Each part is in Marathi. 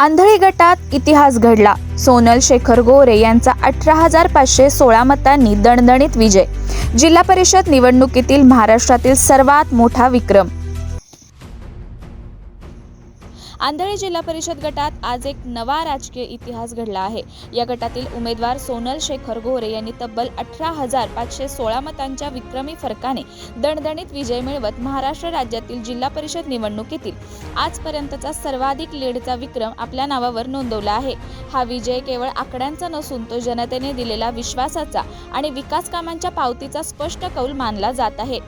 आंधळी गटात इतिहास घडला. सोनल शेखर गोरे यांचा अठरा हजार पाचशे सोळा मतांनी दणदणीत विजय. जिल्हा परिषद निवडणुकीतील महाराष्ट्रातील सर्वात मोठा विक्रम. आंधळी जिल्हा परिषद गटात आज एक नवा राजकीय इतिहास घडला आहे. या गटातील उमेदवार सोनल शेखर गोरे यांनी तब्बल अठरा हजार पाचशे सोळा मतांच्या विक्रमी फरकाने दणदणीत विजय मिळवत महाराष्ट्र राज्यातील जिल्हा परिषद निवडणुकीतील आजपर्यंतचा सर्वाधिक लीडचा विक्रम आपल्या नावावर नोंदवला आहे. हा विजय केवळ आकड्यांचा नसून तो जनतेने दिलेला विश्वासाचा आणि विकास कामांच्या पावतीचा स्पष्ट कौल मानला जात आहे.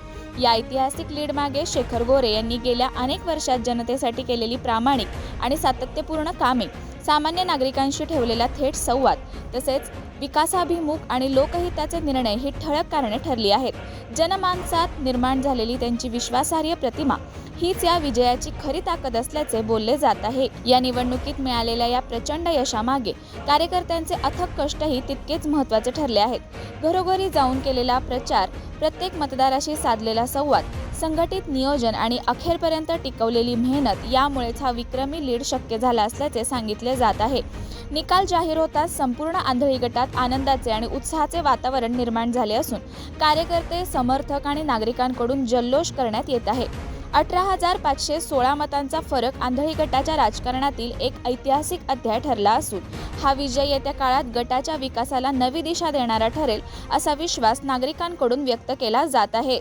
या ऐतिहासिक लीड मागे शेखर गोरे यांनी गेल्या अनेक वर्षात जनतेसाठी केलेली प्रामाणिक आणि सातत्यपूर्ण कामे. सामान्य नागरिकांशी ठेवलेला थेट संवाद तसेच विकासाभिमुख आणि लोकहिताचे निर्णय ही ठळक कारणे ठरली आहेत. जनमानसात निर्माण झालेली त्यांची विश्वासार्ह प्रतिमा हीच या विजयाची खरी ताकद असल्याचे बोलले जात आहे. या निवडणुकीत मिळालेल्या या प्रचंड यशामागे कार्यकर्त्यांचे अथक कष्टही तितकेच महत्त्वाचे ठरले आहेत. घरोघरी जाऊन केलेला प्रचार प्रत्येक मतदाराशी साधलेला संवाद संघटित नियोजन आणि अखेरपर्यंत टिकवलेली मेहनत यामुळेच हा विक्रमी लीड शक्य झाला असल्याचे सांगितले जात आहे. निकाल जाहीर होताच संपूर्ण आंधळी गटात आनंदाचे आणि उत्साहाचे वातावरण निर्माण झाले असून कार्यकर्ते समर्थक आणि नागरिकांकडून जल्लोष करण्यात येत आहे. अठरा हजार पाचशे सोळा मतांचा फरक आंधळी गटाच्या राजकारणातील एक ऐतिहासिक अध्याय ठरला असून हा विजय येत्या काळात गटाच्या विकासाला नवी दिशा देणारा ठरेल असा विश्वास नागरिकांकडून व्यक्त केला जात आहे.